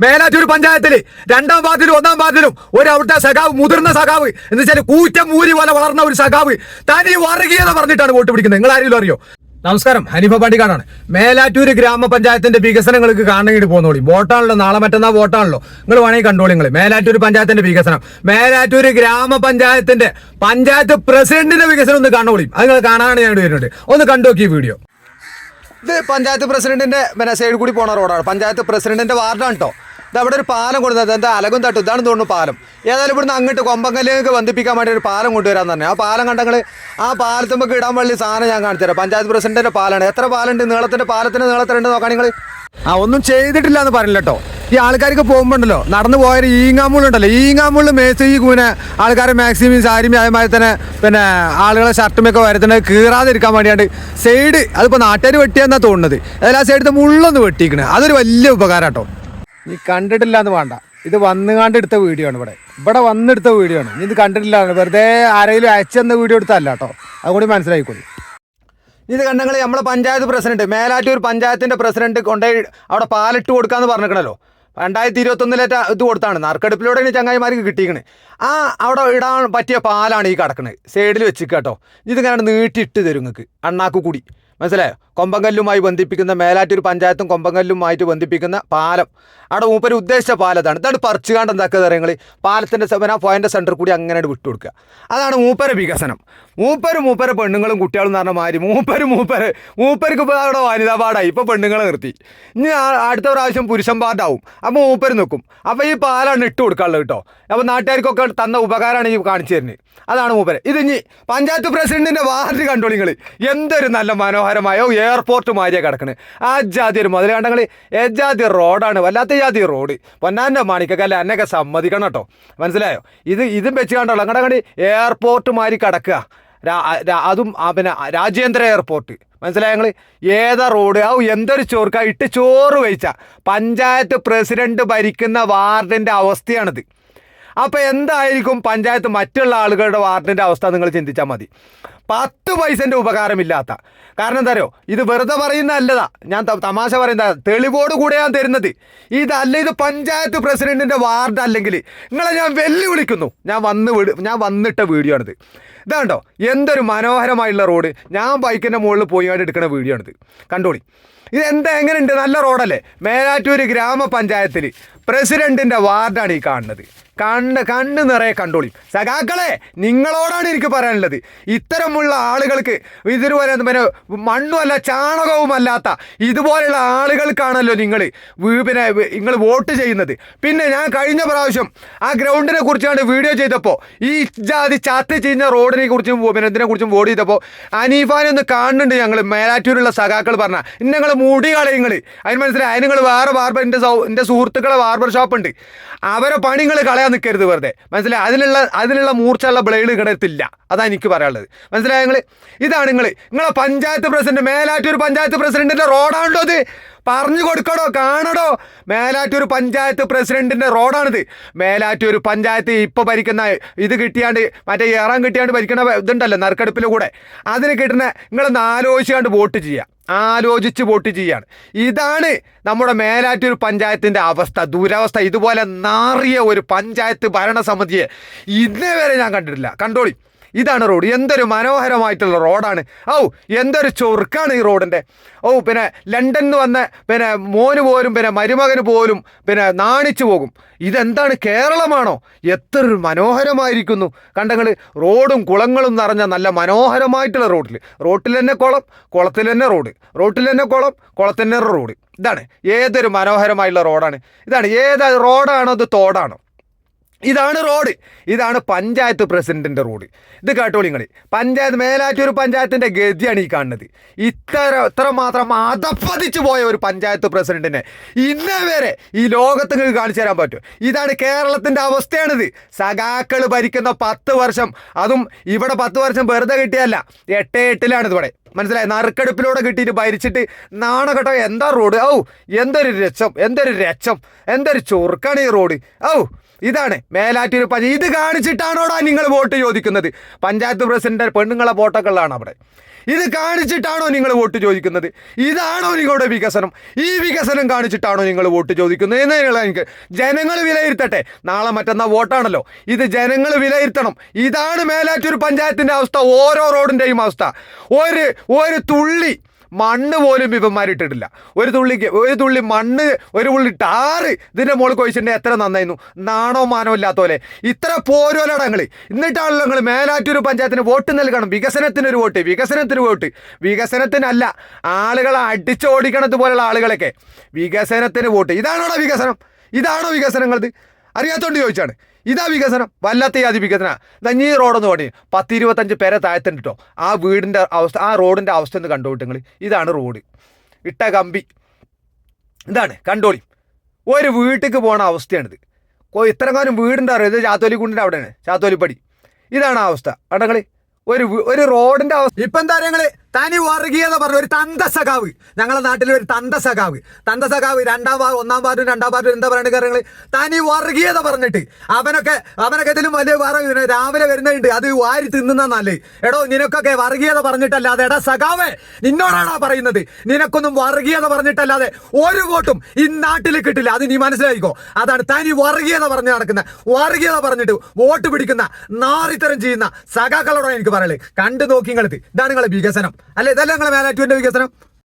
മേലാറ്റൂർ പഞ്ചായത്തിൽ രണ്ടാം വാർഡിലും ഒന്നാം വാർഡിലും ഒരു അവിടുത്തെ സഖാവ് മുതിർന്ന സഖാവ്. എന്ന് വെച്ചാൽ കൂറ്റം മൂരി പോലെ വളർന്ന ഒരു സഖാവ്. തനി വർഗീയത പറഞ്ഞിട്ടാണ് വോട്ട് പിടിക്കുന്നത്. നിങ്ങൾ ആരെങ്കിലും അറിയോ? നമസ്കാരം. ഹനീഫ പാണ്ടിക്കാടാണ്. മേലാറ്റൂര് ഗ്രാമപഞ്ചായത്തിന്റെ വികസനങ്ങൾക്ക് കാണണമെങ്കിൽ പോകുന്നോളി വോട്ടാണല്ലോ. നാളെ മറ്റന്നാ വോട്ടാണല്ലോ. നിങ്ങൾ വേണമെങ്കിൽ കണ്ടോളി നിങ്ങൾ മേലാറ്റൂർ പഞ്ചായത്തിന്റെ വികസനം. മേലാറ്റൂര് ഗ്രാമപഞ്ചായത്തിന്റെ പഞ്ചായത്ത് പ്രസിഡന്റിന്റെ വികസനം ഒന്ന് കാണോളി അത് നിങ്ങൾ കാണാനാണ് ഞാൻ വരുന്നുണ്ട് ഒന്ന് കണ്ടോക്കി വീഡിയോ. ഇത് പഞ്ചായത്ത് പ്രസിഡന്റിന്റെ പിന്നെ സൈഡിൽ കൂടി പോണ റോഡാണ്. പഞ്ചായത്ത് പ്രസിഡന്റിന്റെ വാർഡാണ് കേട്ടോ അവിടെ ഒരു പാലം കൊണ്ടുവന്നത് എന്താ? അലകും തട്ടും. ഇതാണ് തോന്നുന്നു പാലം. ഏതായാലും ഇവിടുന്ന് അങ്ങോട്ട് കൊമ്പങ്കല്ലേക്ക് ബന്ധിപ്പിക്കാൻ വേണ്ടി ഒരു പാലം കൊണ്ടുവരാൻ തന്നെ ആ പാലം കണ്ടങ്ങൾ ആ പാലത്തുമ്പോൾ ഇടാൻ വേണ്ടി സാധനം ഞാൻ കാണിച്ചു തരാം. പഞ്ചായത്ത് പ്രസിഡന്റിന്റെ പാലാണ്. എത്ര പാലുണ്ട്? നീളത്തിന്റെ പാലത്തിന് നീളത്തിലുണ്ട് നോക്കാൻ നിങ്ങൾ ആ ഒന്നും ചെയ്തിട്ടില്ല എന്ന് പറഞ്ഞില്ല കേട്ടോ. ഈ ആൾക്കാർക്ക് പോകുമ്പോണ്ടല്ലോ. നടന്നു പോയൊരു ഈങ്ങാമ്പുള്ളുണ്ടല്ലോ ഈങ്ങാമ്പുള്ള് ഈ കൂനെ ആൾക്കാരെ മാക്സിമം സാരിയും അതേമാതിരി തന്നെ പിന്നെ ആളുകളെ ഷർട്ടുമൊക്കെ വരുത്തുന്നത് കീറാതിരിക്കാൻ വേണ്ടിയാണ്ട് സൈഡ് അതിപ്പോൾ നാട്ടുകാർ വെട്ടിയെന്നാണ് തോന്നുന്നത്. അതായത് ആ സൈഡിൽ മുള്ളൊന്ന് വെട്ടിക്കണേ. അതൊരു വലിയ ഉപകാരം കേട്ടോ നീ കണ്ടിട്ടില്ല എന്ന് വേണ്ട. ഇത് വന്നുകാണ്ട് എടുത്ത വീഡിയോ ആണ് ഇവിടെ. ഇവിടെ വന്നെടുത്ത വീഡിയോ ആണ്. നീ ഇത് കണ്ടിട്ടില്ല വെറുതെ ആരെങ്കിലും അയച്ചെന്ന വീഡിയോ എടുത്തല്ല കേട്ടോ. അതുകൂടി മനസ്സിലായിക്കോളൂ. ഇത് കണ്ടങ്ങളെ നമ്മളെ പഞ്ചായത്ത് പ്രസിഡന്റ് മേലാറ്റൂർ പഞ്ചായത്തിന്റെ പ്രസിഡന്റ് കൊണ്ടുപോയി അവിടെ പാലിട്ട് കൊടുക്കാന്ന് പറഞ്ഞിരിക്കണല്ലോ രണ്ടായിരത്തി ഇരുപത്തൊന്നിലേറ്റ ഇത് കൊടുത്താണ്. നറുക്കെടുപ്പിലൂടെ ചങ്ങായിമാർക്ക് കിട്ടിയിക്കണ് ആ അവിടെ ഇടാൻ പറ്റിയ പാലാണ് ഈ കിടക്കുന്നത് സൈഡിൽ വെച്ചിട്ട് കേട്ടോ. ഇതിങ്ങനെ നീട്ടിയിട്ട് തരും നിങ്ങൾക്ക് അണ്ണാക്ക് കൂടി മനസ്സിലായോ? കൊമ്പങ്കല്ലുമായി ബന്ധിപ്പിക്കുന്ന മേലാറ്റൂർ പഞ്ചായത്തും കൊമ്പങ്കല്ലുമായിട്ട് ബന്ധിപ്പിക്കുന്ന പാലം. അവിടെ മൂപ്പര് ഉദ്ദേശിച്ച പാലത്താണ് ഇതാണ് പറിച്ചുകാണ്ട് എന്താക്കുക നിങ്ങൾ പാലത്തിന്റെ സെവന പോയിന്റ് സെന്റർ കൂടി അങ്ങനെ വിട്ടു കൊടുക്കുക അതാണ് മൂപ്പര വികസനം. മൂപ്പര് മൂപ്പര പെണ്ണുങ്ങളും കുട്ടികളും പറഞ്ഞ മാതിരി മൂപ്പര് മൂപ്പര് മൂപ്പർക്ക് ഇപ്പോൾ അവിടെ വനിതാ പാടായി ഇപ്പോൾ പെണ്ണുങ്ങളെ നിർത്തി. ഇനി അടുത്ത പ്രാവശ്യം പുരുഷൻ പാട്ടാവും അപ്പോൾ മൂപ്പര് നിൽക്കും അപ്പോൾ ഈ പാലാണ് ഇട്ട് കൊടുക്കാനുള്ളത് കേട്ടോ. അപ്പോൾ നാട്ടുകാർക്കൊക്കെ തന്ന ഉപകാരമാണ് ഈ കാണിച്ചു തരുന്നത്. അതാണ് മൂപ്പര്. ഇത് ഇനി പഞ്ചായത്ത് പ്രസിഡന്റിന്റെ വാർഡ് കണ്ടോളിങ്ങൾ എന്തൊരു നല്ല മനോഹരമായ എയർപോർട്ട് മാതിരിയെ കിടക്കണത് ആ ജാതി ഒരു മുതൽ കണ്ടങ്ങൾ ഏജാതി റോഡാണ്. വല്ലാത്ത ജാതി റോഡ്. പൊന്നാന്റെ മാണിക്കല്ല എന്നൊക്കെ സമ്മതിക്കണം കേട്ടോ. മനസ്സിലായോ? ഇത് ഇതും വെച്ച് കണ്ടോളൂ അങ്ങടെ കണ്ടി എയർപോർട്ട് മാതിരി കിടക്കുക. അതും പിന്നെ രാജ്യാന്തര എയർപോർട്ട് മനസ്സിലായോ ഞങ്ങൾ ഏതാ റോഡ് ആ എന്തൊരു ചോർക്ക? ഇട്ട് ചോറ് വെച്ച പഞ്ചായത്ത് പ്രസിഡന്റ് ഭരിക്കുന്ന വാർഡിന്റെ അവസ്ഥയാണിത്. അപ്പോൾ എന്തായിരിക്കും പഞ്ചായത്ത് മറ്റുള്ള ആളുകളുടെ വാർഡിന്റെ അവസ്ഥ നിങ്ങൾ ചിന്തിച്ചാൽ മതി. പത്ത് പൈസന്റെ ഉപകാരമില്ലാത്ത. കാരണം എന്താ അറിയോ? ഇത് വെറുതെ പറയുന്ന അല്ലതാ. ഞാൻ തമാശ പറയുന്ന തെളിവോട് കൂടെ ഞാൻ തരുന്നത്. ഇതല്ല ഇത് പഞ്ചായത്ത് പ്രസിഡന്റിന്റെ വാർഡ് അല്ലെങ്കിൽ നിങ്ങളെ ഞാൻ വെല്ലുവിളിക്കുന്നു. ഞാൻ വന്ന് ഞാൻ വന്നിട്ട വീഡിയോ ആണിത്. ഇതാണ്ടോ എന്തൊരു മനോഹരമായുള്ള റോഡ്. ഞാൻ ബൈക്കിന്റെ മുകളിൽ പോയി ആയിട്ട് എടുക്കുന്ന വീഡിയോ ആണിത്. കണ്ടോളി. ഇത് എന്താ എങ്ങനെയുണ്ട്? നല്ല റോഡല്ലേ? മേലാറ്റൂർ ഗ്രാമപഞ്ചായത്തിൽ പ്രസിഡന്റിന്റെ വാർഡാണ് ഈ കാണുന്നത്. കണ്ണ് കണ്ണ് നിറയെ കണ്ടോളി. സഖാക്കളെ നിങ്ങളോടാണ് എനിക്ക് പറയാനുള്ളത്. ഇത്തരമുള്ള ആളുകൾക്ക് ഇതുവരെ പിന്നെ മണ്ണുമല്ല ചാണകവുമല്ലാത്ത ഇതുപോലെയുള്ള ആളുകൾക്കാണല്ലോ നിങ്ങൾ പിന്നെ നിങ്ങൾ വോട്ട് ചെയ്യുന്നത്. പിന്നെ ഞാൻ കഴിഞ്ഞ പ്രാവശ്യം ആ ഗ്രൗണ്ടിനെ കുറിച്ചാണ് വീഡിയോ ചെയ്തപ്പോൾ ഈ ജാതി ചാത്തി ചെയ്യുന്ന റോഡിനെ കുറിച്ചും പിന്നെ ഇതിനെ കുറിച്ചും വോട്ട് ചെയ്തപ്പോൾ അനീഫാനെ ഒന്ന് കാണുന്നുണ്ട് ഞങ്ങൾ മേലാറ്റൂരിലുള്ള സഖാക്കൾ പറഞ്ഞ ഞങ്ങൾ മുടി കളയുങ്ങൾ അതിന് മനസ്സിലായി അതിന് നിങ്ങൾ വേറെ ബാർബർ എന്റെ എന്റെ സുഹൃത്തുക്കളെ ബാർബർ ഷോപ്പ് ഉണ്ട്. അവരെ പണികൾ കളയാൻ നിൽക്കരുത് വെറുതെ. മനസ്സിലായി? അതിനുള്ള അതിനുള്ള മൂർച്ചയുള്ള ബ്ലേഡ് കിടത്തില്ല അതാണ് എനിക്ക് പറയാനുള്ളത്. മനസ്സിലായ നിങ്ങൾ ഇതാണ് നിങ്ങൾ നിങ്ങളെ പഞ്ചായത്ത് പ്രസിഡന്റ് മേലാറ്റൂർ പഞ്ചായത്ത് പ്രസിഡന്റിന്റെ റോഡാണല്ലോ ഇത്. പറഞ്ഞു കൊടുക്കണോ കാണടോ. മേലാറ്റൂർ പഞ്ചായത്ത് പ്രസിഡന്റിന്റെ റോഡാണിത് മേലാറ്റൂർ പഞ്ചായത്ത് ഇപ്പൊ ഭരിക്കുന്ന ഇത് കിട്ടിയാണ്ട് മറ്റേ ഇറാൻ കിട്ടിയാണ്ട് ഭരിക്കുന്ന ഇതുണ്ടല്ലോ നറുക്കെടുപ്പിൽ കൂടെ. അതിന് കിട്ടുന്ന നിങ്ങളൊന്ന് ആലോചിച്ചാണ്ട് വോട്ട് ചെയ്യുക ആലോചിച്ച് വോട്ട് ചെയ്യാണ്. ഇതാണ് നമ്മുടെ മേലാറ്റൂർ പഞ്ചായത്തിന്റെ അവസ്ഥ ദുരവസ്ഥ. ഇതുപോലെ നാറിയ ഒരു പഞ്ചായത്ത് ഭരണസമിതിയെ ഇന്നേ വരെ ഞാൻ കണ്ടിട്ടില്ല. കണ്ടോളി. ഇതാണ് റോഡ്. എന്തൊരു മനോഹരമായിട്ടുള്ള റോഡാണ്. ഔ എന്തൊരു ചൊറുക്കാണ് ഈ റോഡിന്റെ. ഓ പിന്നെ ലണ്ടനിൽ നിന്ന് വന്ന പിന്നെ മോന് പോലും പിന്നെ മരുമകന് പോലും പിന്നെ നാണിച്ചു പോകും. ഇതെന്താണ് കേരളമാണോ? എത്ര മനോഹരമായിരിക്കുന്നു. കണ്ടങ്ങൾ റോഡും കുളങ്ങളും നിറഞ്ഞ നല്ല മനോഹരമായിട്ടുള്ള റോഡിൽ റോട്ടിൽ തന്നെ കുളം കുളത്തിൽ തന്നെ റോഡ്. റോട്ടിൽ തന്നെ കുളം കുളത്തിൽ തന്നെ റോഡ്. ഇതാണ് ഏതൊരു മനോഹരമായിട്ടുള്ള റോഡാണ്. ഇതാണ് ഏതാ റോഡാണോ അത് തോടാണോ? ഇതാണ് റോഡ്. ഇതാണ് പഞ്ചായത്ത് പ്രസിഡന്റിന്റെ റോഡ്. ഇത് കേട്ടോളി നിങ്ങൾ പഞ്ചായത്ത് മേലാറ്റൂർ പഞ്ചായത്തിന്റെ ഗതിയാണ് ഈ കാണുന്നത്. ഇത്ര ഇത്ര മാത്രം അതപ്പതിച്ചു പോയ ഒരു പഞ്ചായത്ത് പ്രസിഡന്റിനെ ഇന്നേ വരെ ഈ ലോകത്ത് കാണിച്ചു തരാൻ പറ്റും. ഇതാണ് കേരളത്തിന്റെ അവസ്ഥയാണിത്. സഖാക്കൾ ഭരിക്കുന്ന പത്ത് വർഷം അതും ഇവിടെ പത്ത് വർഷം വെറുതെ കിട്ടിയല്ല എട്ട് എട്ടിലാണ് ഇവിടെ. മനസ്സിലായി? നറുക്കെടുപ്പിലൂടെ കിട്ടിയിട്ട് ഭരിച്ചിട്ട് നാണകട്ടോ എന്താ റോഡ്? ഔ എന്തൊരു രക്ഷം എന്തൊരു രക്ഷം എന്തൊരു ചൊറുക്കാണ് ഈ റോഡ്. ഔ ഇതാണ് മേലാറ്റൂർ പഞ്ചായത്ത് ഇത് കാണിച്ചിട്ടാണോടാ നിങ്ങൾ വോട്ട് ചോദിക്കുന്നത്? പഞ്ചായത്ത് പ്രസിഡന്റ് പെണ്ണുങ്ങളെ ഫോട്ടോകളിലാണ് അവിടെ. ഇത് കാണിച്ചിട്ടാണോ നിങ്ങൾ വോട്ട് ചോദിക്കുന്നത്? ഇതാണോ നിങ്ങളുടെ വികസനം? ഈ വികസനം കാണിച്ചിട്ടാണോ നിങ്ങൾ വോട്ട് ചോദിക്കുന്നത്? എന്ന് നിങ്ങൾ എനിക്ക് ജനങ്ങൾ വിലയിരുത്തട്ടെ. നാളെ മറ്റന്നാ വോട്ടാണല്ലോ. ഇത് ജനങ്ങൾ വിലയിരുത്തണം. ഇതാണ് മേലാറ്റൂർ പഞ്ചായത്തിന്റെ അവസ്ഥ. ഓരോ റോഡിന്റെയും അവസ്ഥ. ഒരു ഒരു തുള്ളി മണ്ണ് പോലും ഇവന്മാരിട്ടിട്ടില്ല ഒരു തുള്ളി ഒരു തുള്ളി മണ്ണ് ഒരു തുള്ളി ടാറ് ഇതിന്റെ മുകളിൽ കൊഴിച്ചിട്ടുണ്ടെങ്കിൽ എത്ര നന്നായിരുന്നു. നാണോ മാനോ ഇല്ലാത്ത പോലെ ഇത്ര പോരോലടങ്ങൾ എന്നിട്ടാണല്ലോ നിങ്ങൾ മേലാറ്റൂർ പഞ്ചായത്തിന് വോട്ട് നൽകണം. വികസനത്തിന് ഒരു വോട്ട് വികസനത്തിന് വോട്ട്. വികസനത്തിനല്ല ആളുകളെ അടിച്ചോടിക്കണത് പോലെയുള്ള ആളുകളൊക്കെ. വികസനത്തിന് വോട്ട്. ഇതാണോ വികസനം? ഇതാണോ വികസനങ്ങളത്? അറിയാത്തോണ്ട് ചോദിച്ചാണ്. ഇതാ വികസനം. വല്ലാത്ത യാതി വികസന ഈ റോഡൊന്ന് പണി. പത്ത് ഇരുപത്തഞ്ച് പേരെ താഴത്തുണ്ട് കേട്ടോ ആ വീടിന്റെ അവസ്ഥ ആ റോഡിന്റെ അവസ്ഥ ഒന്ന് കണ്ടുപോയിട്ട് നിങ്ങൾ ഇതാണ് റോഡ്. ഇട്ട കമ്പി. ഇതാണ് കണ്ടോളി. ഒരു വീട്ടിലേക്ക് പോണ അവസ്ഥയാണിത്. ഇത്രയും കാലം വീടുണ്ട് അറിയാം? ഇത് ചാത്തോലി ചാത്തോലിക്കുണ്ടിന്റെ അവിടെയാണ്. ചാത്തോലിപ്പടി. ഇതാണ് അവസ്ഥ. കണ്ടങ്ങളി ഒരു ഒരു റോഡിന്റെ അവസ്ഥ. ഇപ്പം എന്താ ഞങ്ങൾ തനി വർഗീയത പറഞ്ഞു ഒരു തന്ത സഖാവ് ഞങ്ങളുടെ നാട്ടിൽ ഒരു തന്ത സഖാവ് തന്ത സഖാവ് രണ്ടാം വാ ഒന്നാം വാർഡും രണ്ടാം വാർഡും എന്താ പറയുക കാര്യങ്ങൾ തനി വർഗീയത പറഞ്ഞിട്ട്. അവനൊക്കെ അവനൊക്കെ ഇതിലും വലിയ വേറെ രാവിലെ വരുന്നുണ്ട് അത് വാരി തിന്നുന്ന നല്ലേ എടോ നിനക്കൊക്കെ വർഗീയത പറഞ്ഞിട്ടല്ലാതെ എടാ സഖാവേ നിന്നോടാണോ പറയുന്നത്? നിനക്കൊന്നും വർഗീയത പറഞ്ഞിട്ടല്ലാതെ ഒരു വോട്ടും ഈ നാട്ടിൽ കിട്ടില്ല. അത് നീ മനസ്സിലായിക്കോ? അതാണ് തനി വർഗീയത പറഞ്ഞു നടക്കുന്ന വർഗീയത പറഞ്ഞിട്ട് വോട്ട് പിടിക്കുന്ന നാറിത്തരം ചെയ്യുന്ന സഖാക്കളോടാണ് എനിക്ക് പറയൽ കണ്ടു നോക്കി നിങ്ങളത് ഇതാണ് നിങ്ങളെ വികസനം. അല്ലെ? ഇതല്ല നിങ്ങളെ മേലാറ്റൂരിന്റെ വികസനം.